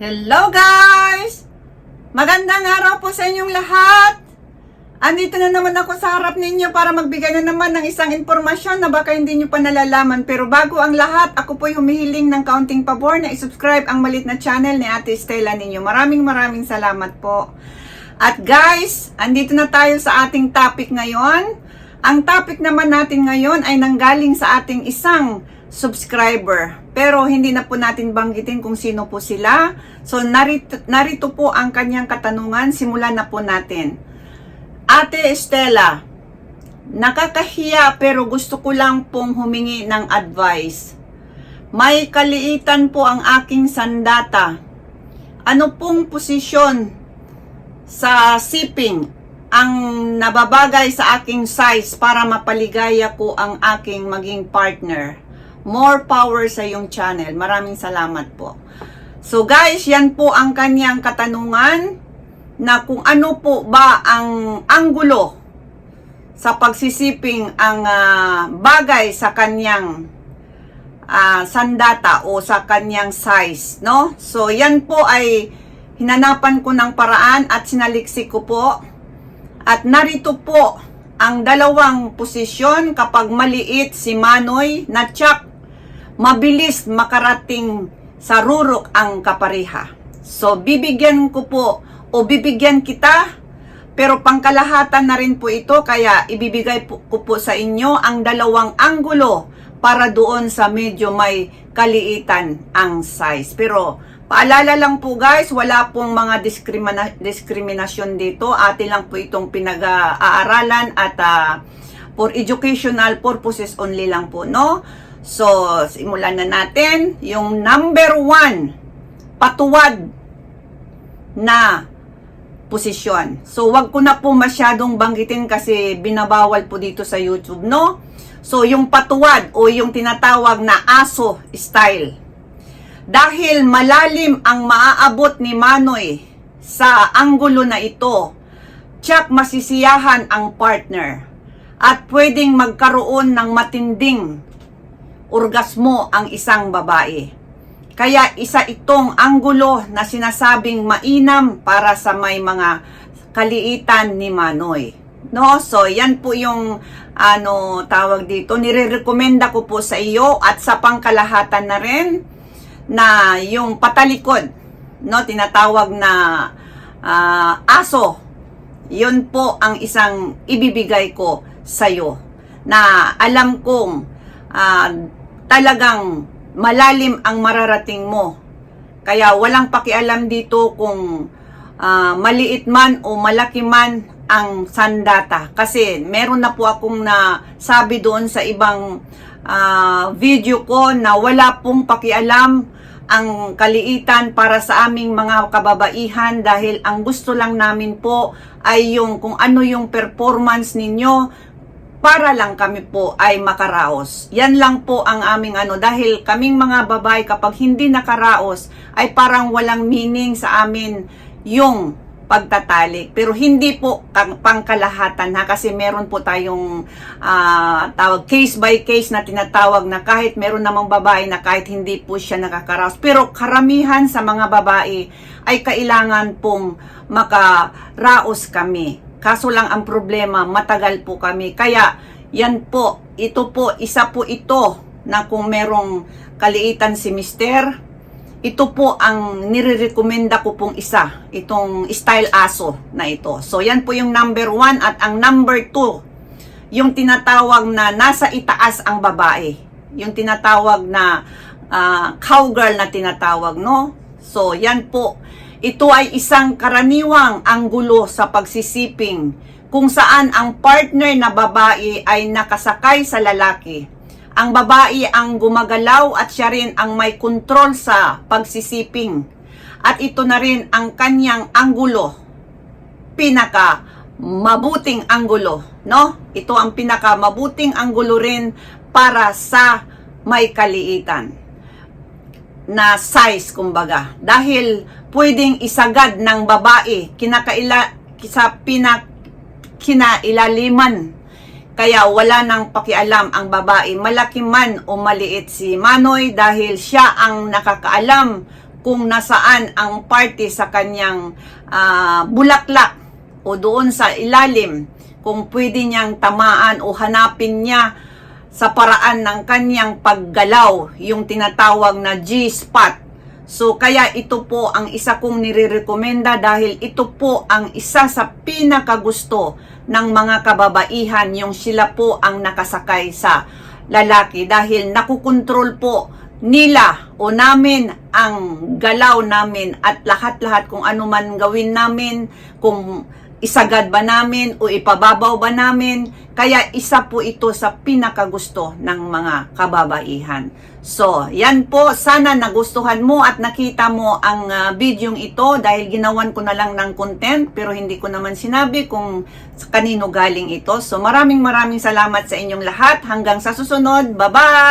Hello guys! Magandang araw po sa inyong lahat! Andito na naman ako sa harap ninyo para magbigay na naman ng isang impormasyon na baka hindi nyo pa nalalaman. Pero bago ang lahat, ako po'y humihiling ng kaunting pabor na isubscribe ang malit na channel ni Ate Stella ninyo. Maraming maraming salamat po. At guys, andito na tayo sa ating topic ngayon. Ang topic naman natin ngayon ay nanggaling sa ating isang subscriber. Pero hindi na po natin banggitin kung sino po sila. So narito, narito po ang kanyang katanungan. Simulan na po natin. Ate Estela, nakakahiya pero gusto ko lang pong humingi ng advice. May kaliitan po ang aking sandata. Ano pong posisyon sa siping ang nababagay sa aking size para mapaligaya ko ang aking maging partner? More power sa iyong channel. Maraming salamat po. So guys, yan po ang kanyang katanungan na kung ano po ba ang anggulo sa pagsisiping ang ah, bagay sa kanyang ah, sandata o sa kanyang size, no? So yan po ay hinanapan ko ng paraan at sinaliksik ko po. At narito po ang dalawang posisyon kapag maliit si Manoy na tsak mabilis makarating sa rurok ang kapareha. So bibigyan ko po o bibigyan kita pero pangkalahatan na rin po ito kaya ibibigay po, ko po sa inyo ang dalawang anggulo para doon sa medyo may kaliitan ang size. Pero paalala lang po guys, wala pong mga diskrimina- diskriminasyon dito. Atin lang po itong pinag-aaralan at ah, for educational purposes only lang po, no? So, simulan na natin. Yung number one, patuwad na posisyon. So, wag ko na po masyadong banggitin kasi binabawal po dito sa YouTube, no? So, yung patuwad o yung tinatawag na aso style. Dahil malalim ang maaabot ni Manoy sa anggulo na ito, tsak masisiyahan ang partner at pwedeng magkaroon ng matinding orgasmo ang isang babae. Kaya isa itong anggulo na sinasabing mainam para sa may mga kaliitan ni Manoy. No, so yan po yung ano tawag dito, nirerekomenda ko po sa iyo at sa pangkalahatan na rin na yung patalikod, no, tinatawag na ah, aso. Yun po ang isang ibibigay ko sa iyo na alam kong ah, talagang malalim ang mararating mo. Kaya walang pakialam dito kung ah, maliit man o malaki man ang sandata. Kasi meron na po akong na sabi doon sa ibang ah, video ko na wala pong pakialam ang kaliitan para sa aming mga kababaihan dahil ang gusto lang namin po ay yung kung ano yung performance ninyo para lang kami po ay makaraos. Yan lang po ang aming ano dahil kaming mga babae kapag hindi nakaraos ay parang walang meaning sa amin yung pagtatalik. Pero hindi po pangkalahatan ha kasi meron po tayong ah, tawag case by case na tinatawag na kahit meron namang babae na kahit hindi po siya nakakaraos. Pero karamihan sa mga babae ay kailangan pong makaraos kami. Kaso lang ang problema, matagal po kami. Kaya yan po, ito po, isa po ito na kung merong kaliitan si mister, ito po ang nire-recommenda ko pong isa, itong style aso na ito. So, yan po yung number one at ang number two, yung tinatawag na nasa itaas ang babae. Yung tinatawag na ah, cowgirl na tinatawag, no? So, yan po. Ito ay isang karaniwang anggulo sa pagsisiping kung saan ang partner na babae ay nakasakay sa lalaki ang babae ang gumagalaw at siya rin ang may kontrol sa pagsisiping. At ito na rin ang kanyang anggulo. Pinaka mabuting anggulo, no? Ito ang pinaka mabuting anggulo rin para sa may kaliitan na size kumbaga. Dahil pwedeng isagad ng babae kinakaila sa pinak kinailaliman kaya wala nang pakialam ang babae, malaki man o maliit si Manoy dahil siya ang nakakaalam kung nasaan ang party sa kanyang ah, bulaklak o doon sa ilalim kung pwede niyang tamaan o hanapin niya sa paraan ng kanyang paggalaw, yung tinatawag na G-spot. So, kaya ito po ang isa kong nire-recommenda dahil ito po ang isa sa pinakagusto ng mga kababaihan, yung sila po ang nakasakay sa lalaki dahil nakukontrol po nila o namin ang galaw namin at lahat-lahat kung ano man gawin namin, kung isagad ba namin o ipababaw ba namin. Kaya isa po ito sa pinakagusto ng mga kababaihan. So, yan po. Sana nagustuhan mo at nakita mo ang ah, bidyong ito dahil ginawan ko na lang ng content pero hindi ko naman sinabi kung kanino galing ito. So, maraming maraming salamat sa inyong lahat. Hanggang sa susunod. Bye-bye!